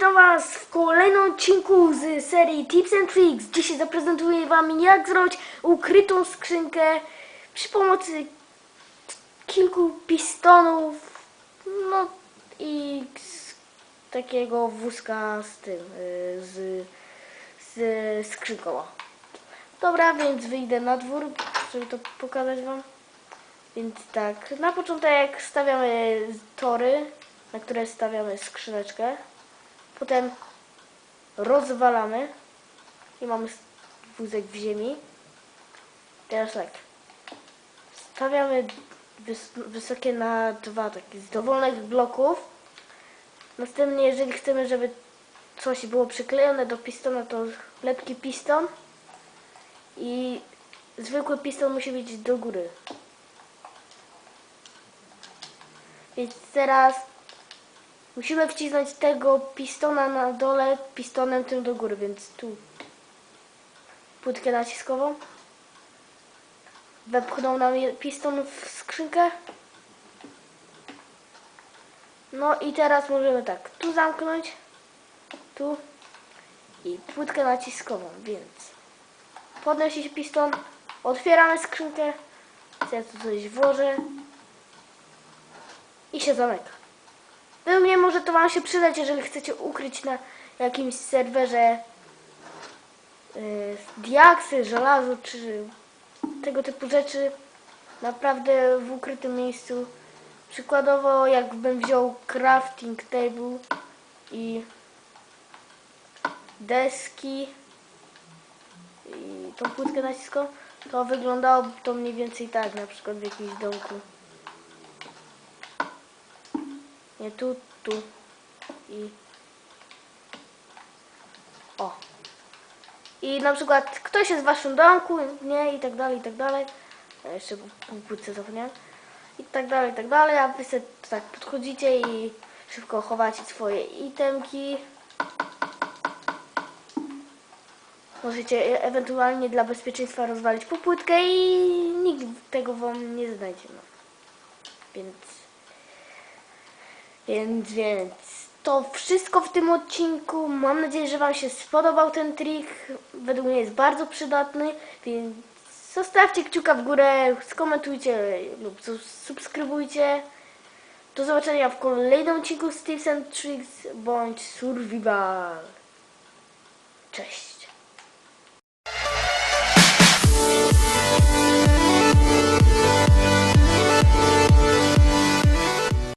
Witam Was w kolejnym odcinku z serii Tips and Tricks. Dzisiaj zaprezentuję Wam jak zrobić ukrytą skrzynkę przy pomocy kilku pistonów no i takiego wózka z tym, y, z, z skrzynką. Dobra, więc wyjdę na dwór, żeby to pokazać Wam. Więc tak, na początek stawiamy tory, na które stawiamy skrzyneczkę. Potem rozwalamy i mamy wózek w ziemi. Teraz tak, stawiamy wys wysokie na dwa takie z dowolnych bloków. Następnie, jeżeli chcemy, żeby coś było przyklejone do pistona, to lepki piston i zwykły piston musi być do góry. Więc teraz musimy wcisnąć tego pistona na dole pistonem tym do góry, więc tu płytkę naciskową. Wepchnął nam piston w skrzynkę. No i teraz możemy tak, tu zamknąć, tu i płytkę naciskową, więc podnosi się piston, otwieramy skrzynkę, ja tu coś włożę i się zamyka. Według mnie może to Wam się przydać, jeżeli chcecie ukryć na jakimś serwerze yy, diaksy, żelazo czy tego typu rzeczy naprawdę w ukrytym miejscu. Przykładowo jakbym wziął crafting table i deski i tą płytkę naciskał, to wyglądałoby to mniej więcej tak, na przykład w jakimś domku. Nie tu, tu i o. I na przykład ktoś jest w waszym domku, nie, i tak dalej, i tak dalej. Ja jeszcze pół płytce zapomniałem. I tak dalej, i tak dalej, a wy sobie tak podchodzicie i szybko chowacie swoje itemki. Możecie e- ewentualnie dla bezpieczeństwa rozwalić popłytkę i nikt tego wam nie znajdzie. No. Więc więc, więc to wszystko w tym odcinku. Mam nadzieję, że Wam się spodobał ten trik. Według mnie jest bardzo przydatny, więc zostawcie kciuka w górę, skomentujcie lub subskrybujcie. Do zobaczenia w kolejnym odcinku z Tips and Tricks bądź Survival. Cześć!